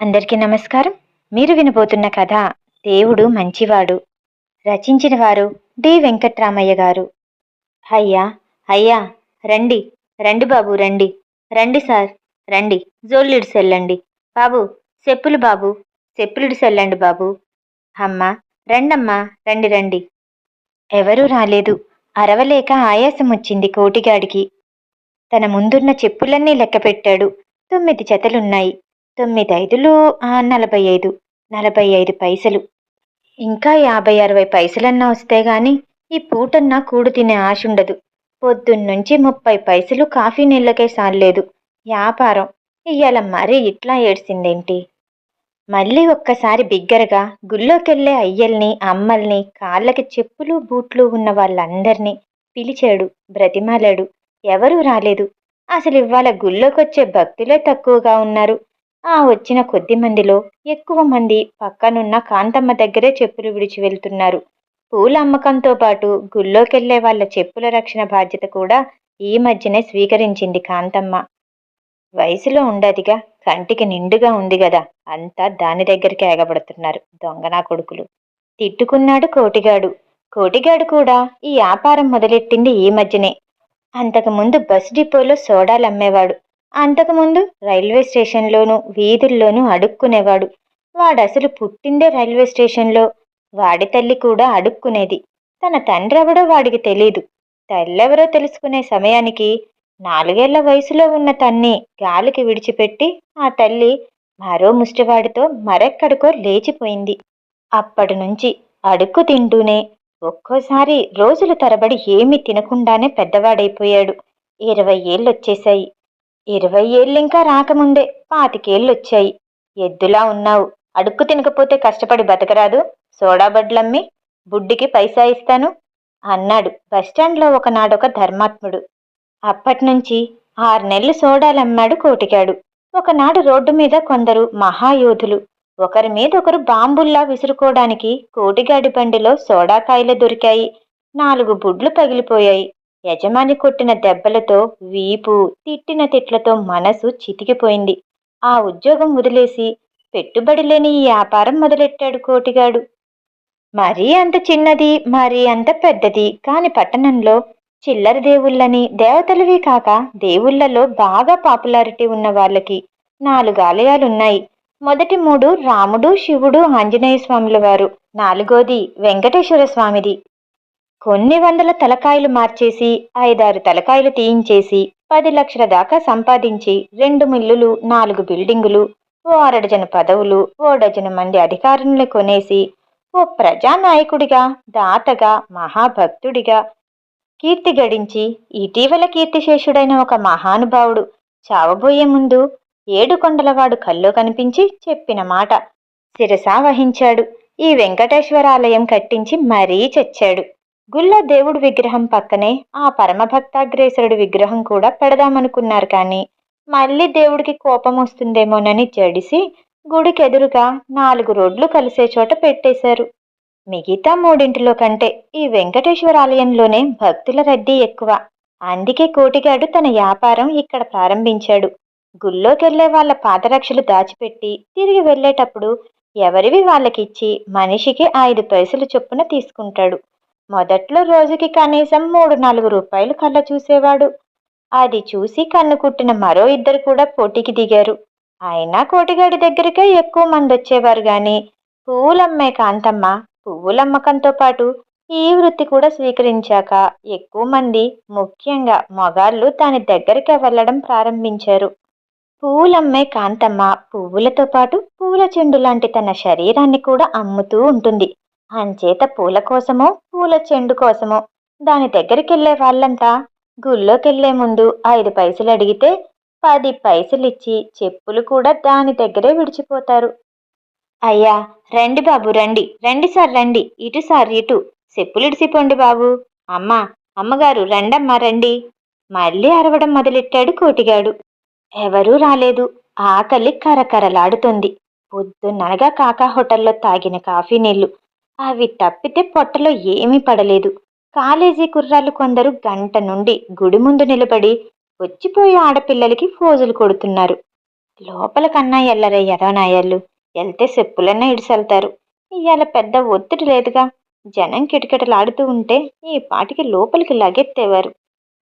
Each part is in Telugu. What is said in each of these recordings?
అందరికీ నమస్కారం. మీరు వినబోతున్న కథ దేవుడు మంచివాడు. రచించిన వారు డి. వెంకట్రామయ్య గారు. అయ్యా అయ్యా రండి రండి బాబు రండి. రండి సార్ రండి. జోళ్ళిడి సెల్లండి. బాబు చెప్పులు బాబు చెప్పులుడి సెల్లండి బాబు. అమ్మా రండమ్మా రండి రండి. ఎవరూ రాలేదు. అరవలేక ఆయాసం వచ్చింది కోటిగాడికి. తన ముందున్న చెప్పులన్నీ లెక్కపెట్టాడు. తొమ్మిది జతలున్నాయి. తొమ్మిది ఐదులు నలభై ఐదు నలభై ఐదు పైసలు. ఇంకా యాభై అరవై పైసలన్నా వస్తే గాని ఈ పూటన్నా కూడు తినే ఆశ ఉండదు పొద్దున్నుంచి ముప్పై పైసలు కాఫీ నీళ్ళకే సాల్లేదు. వ్యాపారం ఇయ్యాల మరీ ఇట్లా ఏడ్చిందేంటి మళ్ళీ ఒక్కసారి బిగ్గరగా గుళ్ళోకెళ్ళే అయ్యల్ని అమ్మల్ని కాళ్ళకి చెప్పులు బూట్లు ఉన్న వాళ్ళందరినీ పిలిచాడు. బ్రతిమాలాడు. ఎవరూ రాలేదు. అసలు ఇవాళ గుళ్ళోకొచ్చే భక్తులే తక్కువగా ఉన్నారు. ఆ వచ్చిన కొద్ది మందిలో ఎక్కువ మంది పక్కనున్న కాంతమ్మ దగ్గరే చెప్పులు విడిచి వెళ్తున్నారు. పూల అమ్మకంతో పాటు గుళ్ళోకెళ్ళే వాళ్ళ చెప్పుల రక్షణ బాధ్యత కూడా ఈ మధ్యనే స్వీకరించింది కాంతమ్మ. వయసులో ఉండదిగా కంటికి నిండుగా ఉంది గదా అంతా దాని దగ్గరికి ఎగబడుతున్నారు దొంగనా కొడుకులు. తిట్టుకున్నాడు కోటిగాడు. కోటిగాడు కూడా ఈ వ్యాపారం మొదలెట్టింది ఈ మధ్యనే. అంతకుముందు బస్ డిపోలో సోడాలు అమ్మేవాడు. అంతకుముందు రైల్వే స్టేషన్లోనూ వీధుల్లోనూ అడుక్కునేవాడు. వాడసలు పుట్టిందే రైల్వే స్టేషన్లో. వాడి తల్లి కూడా అడుక్కునేది. తన తండ్రి ఎవడో వాడికి తెలీదు. తల్లెవరో తెలుసుకునే సమయానికి నాలుగేళ్ళ వయసులో ఉన్న తన్ని గాలికి విడిచిపెట్టి ఆ తల్లి మరో ముష్టివాడితో మరెక్కడికో లేచిపోయింది. అప్పటి నుంచి అడుక్కు తింటూనే ఒక్కోసారి రోజుల తరబడి ఏమీ తినకుండానే పెద్దవాడైపోయాడు. ఇరవై ఏళ్ళొచ్చేశాయి. ఇరవై ఏళ్ళింకా రాకముందే పాతికేళ్ళొచ్చాయి. ఎద్దులా ఉన్నావు. అడుక్కు తినకపోతే కష్టపడి బతకరాదు. సోడా బడ్లమ్మి బుడ్డికి పైసా ఇస్తాను అన్నాడు. బస్టాండ్లో ఒకనాడొక ధర్మాత్ముడు. అప్పట్నుంచి ఆరు నెలలు సోడాలమ్మాడు కోటికాడు. ఒకనాడు రోడ్డు మీద కొందరు మహాయోధులు. ఒకరి మీద ఒకరు బాంబుల్లా విసురుకోవడానికి కోటిగాడి బండిలో సోడాకాయలు దొరికాయి. నాలుగు బుడ్లు పగిలిపోయాయి. యజమాని కొట్టిన దెబ్బలతో వీపు తిట్టిన తిట్లతో మనసు చితికిపోయింది. ఆ ఉద్యోగం వదిలేసి పెట్టుబడి లేని ఈ వ్యాపారం మొదలెట్టాడు కోటిగాడు. మరీ అంత చిన్నది మరీ అంత పెద్దది కాని పట్టణంలో చిల్లర దేవుళ్ళని దేవతలవి కాక దేవుళ్ళలో బాగా పాపులారిటీ ఉన్న వాళ్ళకి నాలుగు ఆలయాలున్నాయి. మొదటి మూడు రాముడు శివుడు ఆంజనేయ స్వాముల వారు నాలుగోది వెంకటేశ్వర స్వామిది. కొన్ని వందల తలకాయలు మార్చేసి ఐదారు తలకాయలు తీయించేసి పది లక్షల దాకా సంపాదించి రెండు మిల్లులు నాలుగు బిల్డింగులు ఓ అరడజన పదవులు ఓ డజన మంది అధికారులను కొనేసి ఓ ప్రజానాయకుడిగా దాతగా మహాభక్తుడిగా కీర్తి గడించి ఇటీవల కీర్తిశేషుడైన ఒక మహానుభావుడు చావబోయే ముందు ఏడు కొండలవాడు కల్లో కనిపించి చెప్పిన మాట. శిరసా వహించాడు. ఈ వెంకటేశ్వరాలయం కట్టించి మరీ చచ్చాడు. గుళ్ళో దేవుడి విగ్రహం పక్కనే ఆ పరమభక్తాగ్రేసరుడి విగ్రహం కూడా పెడదామనుకున్నారు కానీ మళ్ళీ దేవుడికి కోపం వస్తుందేమోనని జడిసి గుడికి ఎదురుగా నాలుగు రోడ్లు కలిసే చోట పెట్టేశారు. మిగతా మూడింటిలో కంటే ఈ వెంకటేశ్వర ఆలయంలోనే భక్తుల రద్దీ ఎక్కువ. అందుకే కోటిగాడు తన వ్యాపారం ఇక్కడ ప్రారంభించాడు. గుళ్ళోకెళ్ళే వాళ్ళ పాదరక్షలు దాచిపెట్టి తిరిగి వెళ్ళేటప్పుడు ఎవరివి వాళ్ళకిచ్చి మనిషికి ఐదు పైసలు చొప్పున తీసుకుంటాడు. మొదట్లో రోజుకి కనీసం మూడు నాలుగు రూపాయలు కళ్ళ చూసేవాడు. అది చూసి కన్ను కుట్టిన మరో ఇద్దరు కూడా పోటీకి దిగారు. అయినా కోటిగాడి దగ్గరికే ఎక్కువ మంది వచ్చేవారు గాని పువ్వులమ్మే కాంతమ్మ పువ్వులమ్మకంతో పాటు ఈ వృత్తి కూడా స్వీకరించాక ఎక్కువ మంది ముఖ్యంగా మొగాళ్ళు దాని దగ్గరికి వెళ్ళడం ప్రారంభించారు. పువ్వులమ్మే కాంతమ్మ పువ్వులతో పాటు పూల చెండు లాంటి తన శరీరాన్ని కూడా అమ్ముతూ ఉంటుంది. అంచేత పూల కోసమో పూల చెండు కోసమో దాని దగ్గరికి వెళ్ళే వాళ్ళంతా గుళ్ళోకెళ్ళే ముందు ఐదు పైసలు అడిగితే పది పైసలిచ్చి చెప్పులు కూడా దాని దగ్గరే విడిచిపోతారు. అయ్యా రండి బాబు రండి. రండి సార్ రండి. ఇటు సార్ ఇటు. చెప్పులిడిసిపోండి బాబు. అమ్మా అమ్మగారు రండమ్మా రండి. మళ్ళీ అరవడం మొదలెట్టాడు కోటిగాడు. ఎవరూ రాలేదు. ఆకలి కరకరలాడుతుంది. పొద్దున్ననగా కాకా హోటల్లో తాగిన కాఫీ నీళ్ళు అవి తప్పితే పొట్టలో ఏమీ పడలేదు. కాలేజీ కుర్రాళ్ళు కొందరు గంట నుండి గుడి ముందు నిలబడి వచ్చిపోయే ఆడపిల్లలకి ఫోజులు కొడుతున్నారు. లోపల కన్నా ఎల్లరే ఎదవనాయాళ్ళు వెళ్తే చెప్పులన్నా ఇడిసెళ్తారు. ఇవాళ పెద్ద ఒత్తిడి లేదుగా. జనం కిటకిటలాడుతూ ఉంటే ఈ పాటికి లోపలికి లగెత్తేవారు.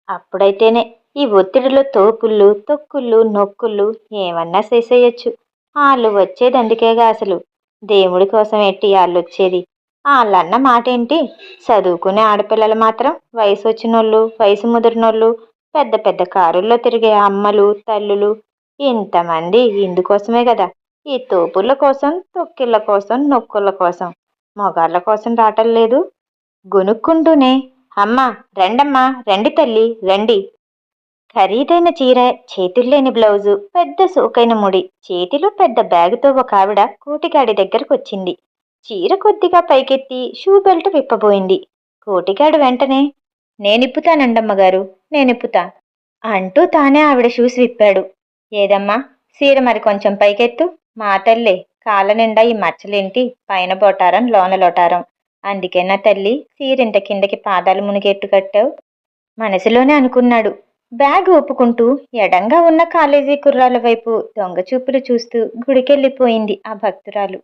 అప్పుడైతేనే ఈ ఒత్తిడిలో తోపుళ్ళు తొక్కుళ్ళు నొక్కుళ్ళు ఏమన్నా చేసేయచ్చు. వాళ్ళు వచ్చేది అందుకేగా అసలు? దేవుడి కోసం ఎట్టి వాళ్ళు వచ్చేది వాళ్ళన్న మాట ఏంటి చదువుకునే ఆడపిల్లలు మాత్రం వయసు వచ్చినోళ్ళు వయసు ముదిరినోళ్ళు పెద్ద పెద్ద కారుల్లో తిరిగే అమ్మలు తల్లులు ఇంతమంది ఇందుకోసమే కదా ఈ తోపుళ్ళ కోసం తొక్కిళ్ళ కోసం నొక్కుళ్ళ కోసం మొగాళ్ళ కోసం రావటం లేదు. గొనుక్కుంటూనే అమ్మా రెండమ్మా రండి తల్లి రండి. ఖరీదైన చీర చేతుల్లేని బ్లౌజు పెద్ద సోకైన ముడి చేతిలో పెద్ద బ్యాగుతో ఒక ఆవిడ కోటిగాడి దగ్గరకు వచ్చింది చీర కొద్దిగా పైకెత్తి షూ బెల్ట్ విప్పబోయింది. కోటిగాడు వెంటనే నేనిప్పుతానండమ్మగారు నేనిప్పుతా అంటూ తానే ఆవిడ షూస్ విప్పాడు. ఏదమ్మా చీర మరి కొంచెం పైకెత్తు. మా తల్లే కాళ్ళ నిండా ఈ మచ్చలేంటి? పైన బొటారం లోన లొటారం. అందుకేనా తల్లి చీరింట కిందకి పాదాలు మునిగెట్టు కట్టావు? మనసులోనే అనుకున్నాడు. బ్యాగ్ ఒప్పుకుంటూ ఎడంగా ఉన్న కాలేజీ కుర్రాల వైపు దొంగ చూపులు చూస్తూ గుడికెళ్ళిపోయింది ఆ భక్తురాలు.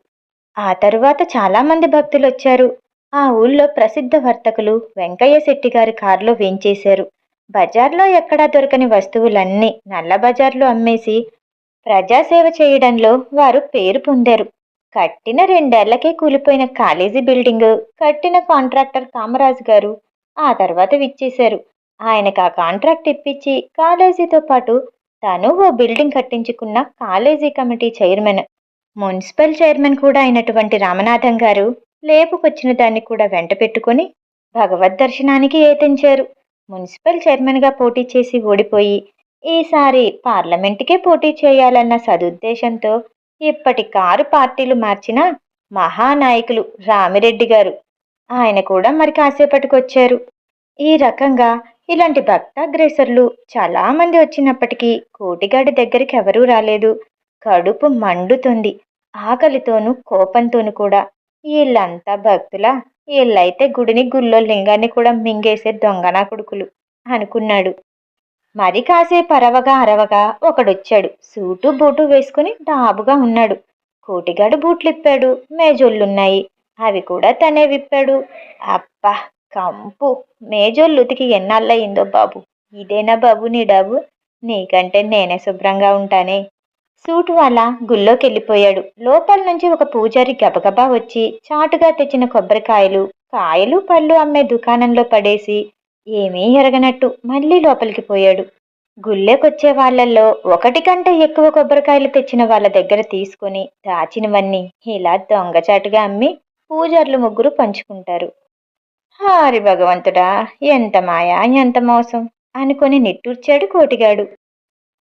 ఆ తరువాత చాలామంది భక్తులు వచ్చారు ఆ ఊళ్ళో ప్రసిద్ధ వర్తకులు వెంకయ్య శెట్టి గారి కారులో వేంచేశారు. బజార్లో ఎక్కడా దొరకని వస్తువులన్నీ నల్ల బజార్లో అమ్మేసి ప్రజాసేవ చేయడంలో వారు పేరు పొందారు. కట్టిన రెండేళ్ళకే కూలిపోయిన కాలేజీ బిల్డింగ్ కట్టిన కాంట్రాక్టర్ కామరాజు గారు ఆ తర్వాత విచ్చేశారు. ఆయనకు ఆ కాంట్రాక్ట్ ఇప్పించి కాలేజీతో పాటు తను ఓ building కట్టించుకున్న college committee chairman municipal chairman కూడా అయినటువంటి రామనాథం గారు లేపుకొచ్చిన దాన్ని కూడా వెంట పెట్టుకుని భగవద్ దర్శనానికి ఏతించారు. మున్సిపల్ చైర్మన్గా పోటీ చేసి ఓడిపోయి ఈసారి పార్లమెంటుకే పోటీ చేయాలన్న సదుద్దేశంతో ఇప్పటి కారు పార్టీలు మార్చిన మహానాయకులు రామిరెడ్డి గారు. ఆయన కూడా మరి కాసేపటికొచ్చారు. ఈ రకంగా ఇలాంటి భక్తాగ్రేసర్లు చాలామంది వచ్చినప్పటికీ కోటిగాడి దగ్గరికి ఎవరూ రాలేదు. కడుపు మండుతుంది. ఆకలితోనూ కోపంతోనూ కూడా. వీళ్ళంతా భక్తులా వీళ్ళైతే గుడిని గుళ్ళో లింగాన్ని కూడా మింగేసే దొంగనా కొడుకులు అనుకున్నాడు. మరి కాసేపు అరవగా అరవగా ఒకడొచ్చాడు. సూటు బూటు వేసుకుని డాబుగా ఉన్నాడు. కోటిగాడు బూట్లిప్పాడు. మేజోళ్ళున్నాయి. అవి కూడా తనే విప్పాడు. అబ్బా కంపు. మేజోళ్ళుతికి ఎన్నాళ్ళయిందో బాబు. ఇదేనా బాబు నీ డాబు నీకంటే నేనే శుభ్రంగా ఉంటానే. సూటు వాళ్ళ గుళ్ళోకెళ్ళిపోయాడు. లోపల నుంచి ఒక పూజారి గబగబా వచ్చి చాటుగా తెచ్చిన కొబ్బరికాయలు కాయలు పళ్ళు అమ్మే దుకాణంలో పడేసి ఏమీ ఎరగనట్టు మళ్ళీ లోపలికి పోయాడు. గుళ్ళేకొచ్చే వాళ్ళల్లో ఒకటి కంటే ఎక్కువ కొబ్బరికాయలు తెచ్చిన వాళ్ళ దగ్గర తీసుకొని దాచినవన్నీ ఇలా దొంగచాటుగా అమ్మి పూజారులు ముగ్గురు పంచుకుంటారు. హారి భగవంతుడా ఎంత మాయా ఎంత మోసం అనుకొని నిట్టూర్చాడు కోటిగాడు.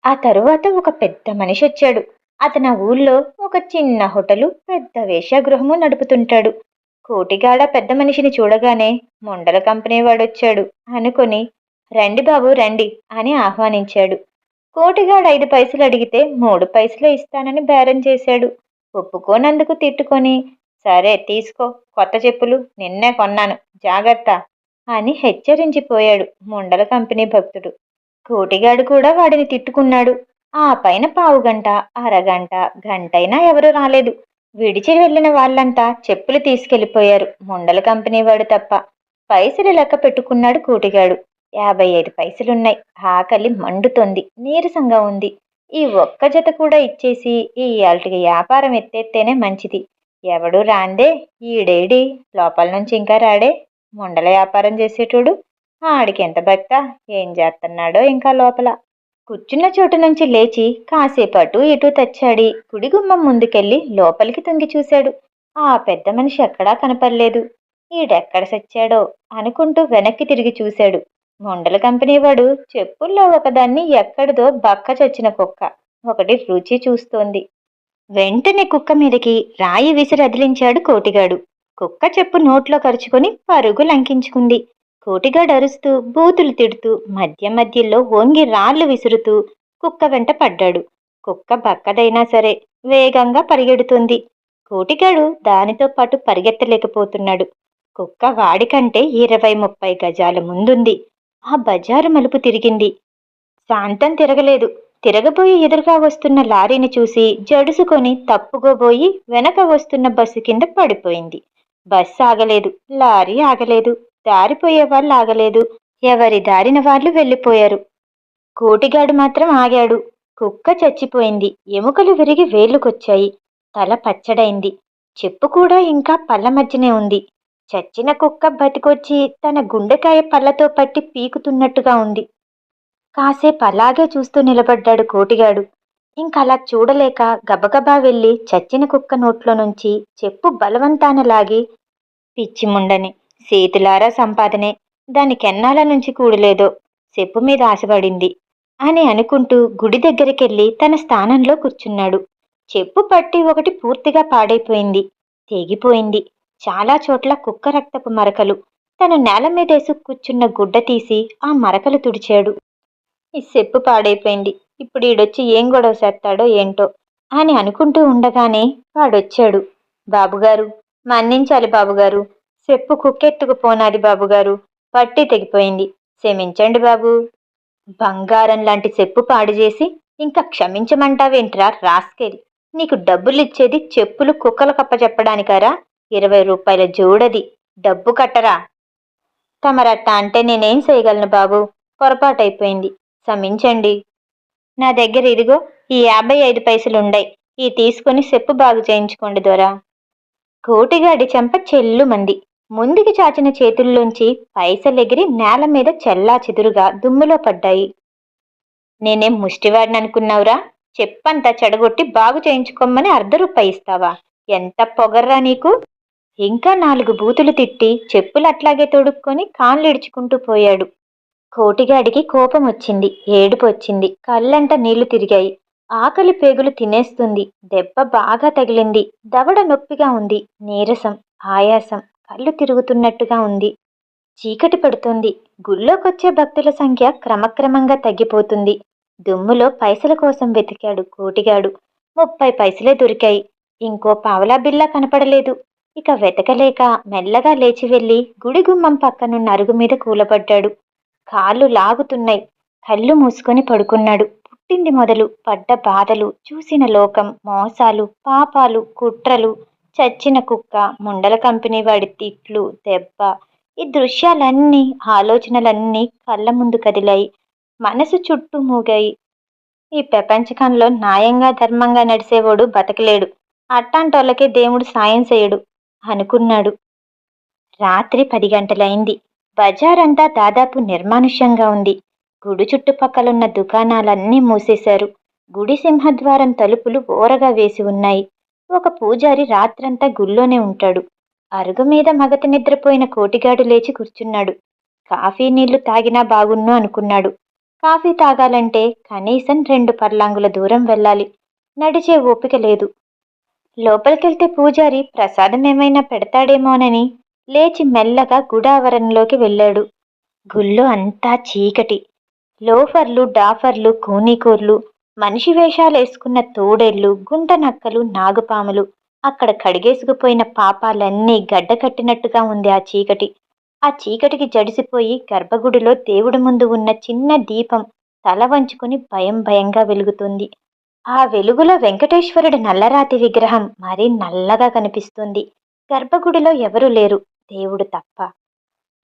ఆ తరువాత ఒక పెద్ద మనిషి వచ్చాడు. అతను ఆ ఊళ్ళో ఒక చిన్న హోటలు పెద్ద వేషగృహము నడుపుతుంటాడు. కోటిగాడ పెద్ద మనిషిని చూడగానే ముండల కంపెనీ వాడొచ్చాడు. అనుకొని రండి బాబు రండి అని ఆహ్వానించాడు. కోటిగాడు ఐదు పైసలు అడిగితే మూడు పైసలు ఇస్తానని బేరం చేశాడు. ఒప్పుకోనందుకు తిట్టుకొని సరే తీసుకో కొత్త చెప్పులు నిన్నే కొన్నాను జాగ్రత్త అని హెచ్చరించిపోయాడు ముండల కంపెనీ భక్తుడు. కోటిగాడు కూడా వాడిని తిట్టుకున్నాడు. ఆ పైన పావుగంట అరగంట గంటైనా ఎవరూ రాలేదు. విడిచి వెళ్ళిన వాళ్ళంతా చెప్పులు తీసుకెళ్ళిపోయారు ముండల కంపెనీ వాడు తప్ప పైసలు లెక్క పెట్టుకున్నాడు కోటిగాడు. యాభై ఐదు పైసలున్నాయి. ఆకలి మండుతోంది. నీరసంగా ఉంది. ఈ ఒక్క జత కూడా ఇచ్చేసి ఈ ఇయాల్టికి వ్యాపారం ఎత్తేస్తేనే మంచిది. ఎవడు రాందే. ఈడేడి? లోపల నుంచి ఇంకా రాడే? ముండల వ్యాపారం చేసేటోడు? ఆడికి ఎంత భక్త? ఏం చేస్తున్నాడో ఇంకా లోపల. కూర్చున్న చోటు నుంచి లేచి కాసేపు అటు ఇటు తెచ్చాడి. కుడి గుమ్మం ముందుకెళ్ళి లోపలికి తొంగి చూశాడు. ఆ పెద్ద మనిషి ఎక్కడా కనపడలేదు. ఈడెక్కడ సచ్చాడో అనుకుంటూ వెనక్కి తిరిగి చూశాడు. ముండల కంపెనీ వాడు చెప్పుల్లో ఒకదాన్ని ఎక్కడిదో బక్క చచ్చిన కుక్క. ఒకటి రుచి చూస్తోంది. వెంటనే కుక్క మీదకి రాయి విసిరి అదిలించాడు కోటిగాడు. కుక్క చెప్పు నోట్లో కరుచుకొని పరుగు లంకించుకుంది. కోటిగాడు అరుస్తూ బూతులు తిడుతూ మధ్య మధ్యలో వంగి రాళ్ళు విసురుతూ కుక్క వెంట పడ్డాడు. కుక్క బక్కదైనా సరే వేగంగా పరిగెడుతుంది. కోటిగాడు దానితో పాటు పరిగెత్తలేకపోతున్నాడు. కుక్క వాడికంటే ఇరవై ముప్పై గజాల ముందుంది. ఆ బజారు మలుపు తిరిగింది. శాంతం తిరగలేదు. తిరగబోయి ఎదురుగా వస్తున్న లారీని చూసి జడుసుకొని తప్పుకోబోయి వెనక వస్తున్న బస్సు కింద పడిపోయింది. బస్సు ఆగలేదు. లారీ ఆగలేదు. దారిపోయే వాళ్ళు ఆగలేదు ఎవరి దారిన వాళ్ళు వెళ్ళిపోయారు. కోటిగాడు మాత్రం ఆగాడు. కుక్క చచ్చిపోయింది. ఎముకలు విరిగి వేళ్ళుకొచ్చాయి. తల పచ్చడైంది. చెప్పు కూడా ఇంకా పళ్ళ మధ్యనే ఉంది. చచ్చిన కుక్క బతికొచ్చి తన గుండెకాయ పళ్ళతో పట్టి పీకుతున్నట్టుగా ఉంది. కాసేపు అలాగే చూస్తూ నిలబడ్డాడు కోటిగాడు. ఇంకలా చూడలేక గబగబా వెళ్ళి చచ్చిన కుక్క నోట్లో నుంచి చెప్పు బలవంతాన లాగి పిచ్చి ముండని సేతులారా సంపాదనే దానికెన్నాల నుంచి కూడలేదో చెప్పు మీద ఆశపడింది అని అనుకుంటూ గుడి దగ్గరికెళ్ళి తన స్థానంలో కూర్చున్నాడు. చెప్పు పట్టి ఒకటి పూర్తిగా పాడైపోయింది తెగిపోయింది చాలా చోట్ల కుక్క రక్తపు మరకలు. తను నేల మీదేసు కూర్చున్న గుడ్డ తీసి ఆ మరకలు తుడిచాడు. ఈ చెప్పు పాడైపోయింది ఇప్పుడు ఈడొచ్చి ఏం గొడవ చేస్తాడో ఏంటో అని అనుకుంటూ ఉండగానే వాడొచ్చాడు. బాబుగారు మన్నించాలి బాబుగారు చెప్పు కుక్కెత్తుకుపోనాది బాబుగారు. పట్టి తెగిపోయింది. క్షమించండి బాబు. బంగారం లాంటి చెప్పు పాడు చేసి ఇంకా క్షమించమంటావేంట్రా రాస్కెలి? నీకు డబ్బులిచ్చేది చెప్పులు కుక్కలు కప్పచెప్పడానికారా? ఇరవై రూపాయల జోడది. డబ్బు కట్టరా? తమరట్ట అంటే నేనేం చేయగలను బాబు? పొరపాటైపోయింది. క్షమించండి. నా దగ్గర ఇదిగో ఈ యాభై ఐదు పైసలుండయి ఈ తీసుకుని చెప్పు బాగు చేయించుకోండి దొరా. కోటిగాడి చెంప చెల్లుమంది. ముందుకి చాచిన చేతుల్లోంచి పైసలెగిరి నేల మీద చెల్లా చెదురుగా దుమ్ములో పడ్డాయి. నేనేం ముష్టివాడిని అనుకున్నావురా? చెప్పంతా చెడగొట్టి బాగు చేయించుకోమని అర్ధ రూపాయి ఇస్తావా? ఎంత పొగర్రా నీకు? ఇంకా నాలుగు బూతులు తిట్టి చెప్పులు అట్లాగే తొడుక్కొని కాళ్ళు ఇడుచుకుంటూ పోయాడు. కోటిగాడికి కోపం వచ్చింది ఏడుపు వచ్చింది. కళ్ళంట నీళ్ళు తిరిగాయి. ఆకలి పేగులు తినేస్తుంది. దెబ్బ బాగా తగిలింది. దవడ నొప్పిగా ఉంది. నీరసం ఆయాసం కళ్ళు తిరుగుతున్నట్టుగా ఉంది. చీకటి పడుతుంది. గుళ్ళోకొచ్చే భక్తుల సంఖ్య క్రమక్రమంగా తగ్గిపోతుంది. దుమ్ములో పైసల కోసం వెతికాడు కోటిగాడు. ముప్పై పైసలే దొరికాయి. ఇంకో పావలా బిల్లా కనపడలేదు. ఇక వెతకలేక మెల్లగా లేచి వెళ్ళి గుడి గుమ్మం పక్కనున్న అరుగు మీద కూలబడ్డాడు. కాళ్ళు లాగుతున్నాయి. కళ్ళు మూసుకొని పడుకున్నాడు. పుట్టింది మొదలు పడ్డ బాధలు చూసిన లోకం మోసాలు పాపాలు కుట్రలు చచ్చిన కుక్క ముండల కంపెనీ వాడి తిట్లు దెబ్బ ఈ దృశ్యాలన్నీ ఆలోచనలన్నీ కళ్ళ ముందు కదిలాయి. మనసు చుట్టూ మూగాయి. ఈ ప్రపంచకంలో న్యాయంగా ధర్మంగా నడిసేవాడు బతకలేడు. అట్టాంటోళ్ళకే దేవుడు సాయం చేయడు అనుకున్నాడు. రాత్రి పది గంటలైంది. బజారంతా దాదాపు నిర్మానుష్యంగా ఉంది. గుడి చుట్టుపక్కలున్న దుకాణాలన్నీ మూసేశారు. గుడి సింహద్వారం తలుపులు ఓరగా వేసి ఉన్నాయి. ఒక పూజారి రాత్రంతా గుళ్ళోనే ఉంటాడు. అరుగు మీద మగత నిద్రపోయిన కోటిగాడు లేచి కూర్చున్నాడు. కాఫీ నీళ్ళు తాగినా బాగున్ను అనుకున్నాడు. కాఫీ తాగాలంటే కనీసం రెండు పర్లాంగుల దూరం వెళ్ళాలి. నడిచే ఓపిక లేదు. లోపలికెళ్తే పూజారి ప్రసాదం ఏమైనా పెడతాడేమోనని లేచి మెల్లగా గుడావరణలోకి వెళ్ళాడు. గుళ్ళో అంతా చీకటి. లోఫర్లు డాఫర్లు కూనీకూర్లు మనిషి వేషాలేసుకున్న తోడేళ్ళు గుంట నక్కలు నాగుపాములు. అక్కడ కడిగేసుకుపోయిన పాపాలన్నీ గడ్డకట్టినట్టుగా ఉంది ఆ చీకటి. ఆ చీకటికి జడిసిపోయి గర్భగుడిలో దేవుడి ముందు ఉన్న చిన్న దీపం తల వంచుకుని భయం భయంగా వెలుగుతుంది. ఆ వెలుగులో వెంకటేశ్వరుడి నల్లరాతి విగ్రహం మరీ నల్లగా కనిపిస్తుంది. గర్భగుడిలో ఎవరూ లేరు. దేవుడు తప్ప.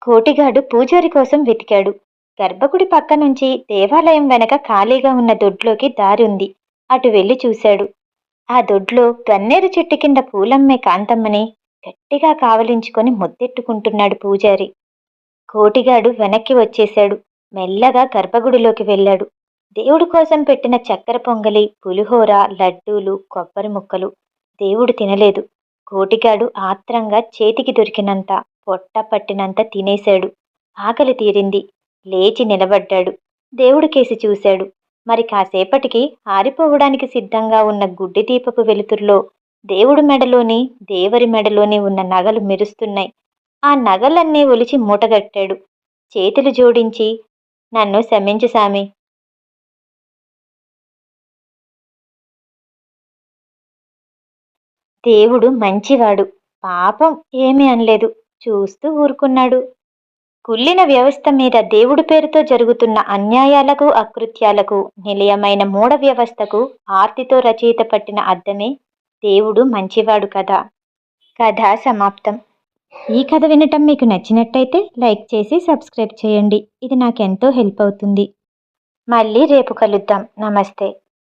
కోటిగాడు పూజారి కోసం వెతికాడు. గర్భగుడి పక్క నుంచి దేవాలయం వెనక ఖాళీగా ఉన్న దొడ్లోకి దారి ఉంది అటు వెళ్ళి చూశాడు. ఆ దొడ్లో గన్నేరు చెట్టు కింద పూలమ్మే కాంతమ్మని గట్టిగా కావలించుకొని ముద్దెట్టుకుంటున్నాడు పూజారి. కోటిగాడు వెనక్కి వచ్చేశాడు. మెల్లగా గర్భగుడిలోకి వెళ్ళాడు. దేవుడి కోసం పెట్టిన చక్కెర పొంగలి పులిహోర లడ్డూలు కొబ్బరి ముక్కలు దేవుడు తినలేదు. కోటిగాడు ఆత్రంగా చేతికి దొరికినంత పొట్ట పట్టినంత తినేశాడు. ఆకలి తీరింది. లేచి నిలబడ్డాడు. దేవుడికేసి చూశాడు. మరి కాసేపటికి ఆరిపోవడానికి సిద్ధంగా ఉన్న గుడ్డి దీపపు వెలుతురులో దేవుడి మెడలోని దేవరి మెడలోని ఉన్న నగలు మెరుస్తున్నాయి. ఆ నగలన్నీ ఒలిచి మూటగట్టాడు. చేతులు జోడించి నన్ను శమించు సామి. దేవుడు మంచివాడు. పాపం ఏమీ అనలేదు. చూస్తూ ఊరుకున్నాడు. కుళ్ళిన వ్యవస్థ మీద దేవుడి పేరుతో జరుగుతున్న అన్యాయాలకు అకృత్యాలకు నిలయమైన మూఢ వ్యవస్థకు ఆర్తితో రచయిత పట్టిన అర్థమే దేవుడు మంచివాడు కథ కథ సమాప్తం. ఈ కథ వినటం మీకు నచ్చినట్టయితే లైక్ చేసి సబ్స్క్రైబ్ చేయండి. ఇది నాకెంతో హెల్ప్ అవుతుంది. మళ్ళీ రేపు కలుద్దాం. నమస్తే.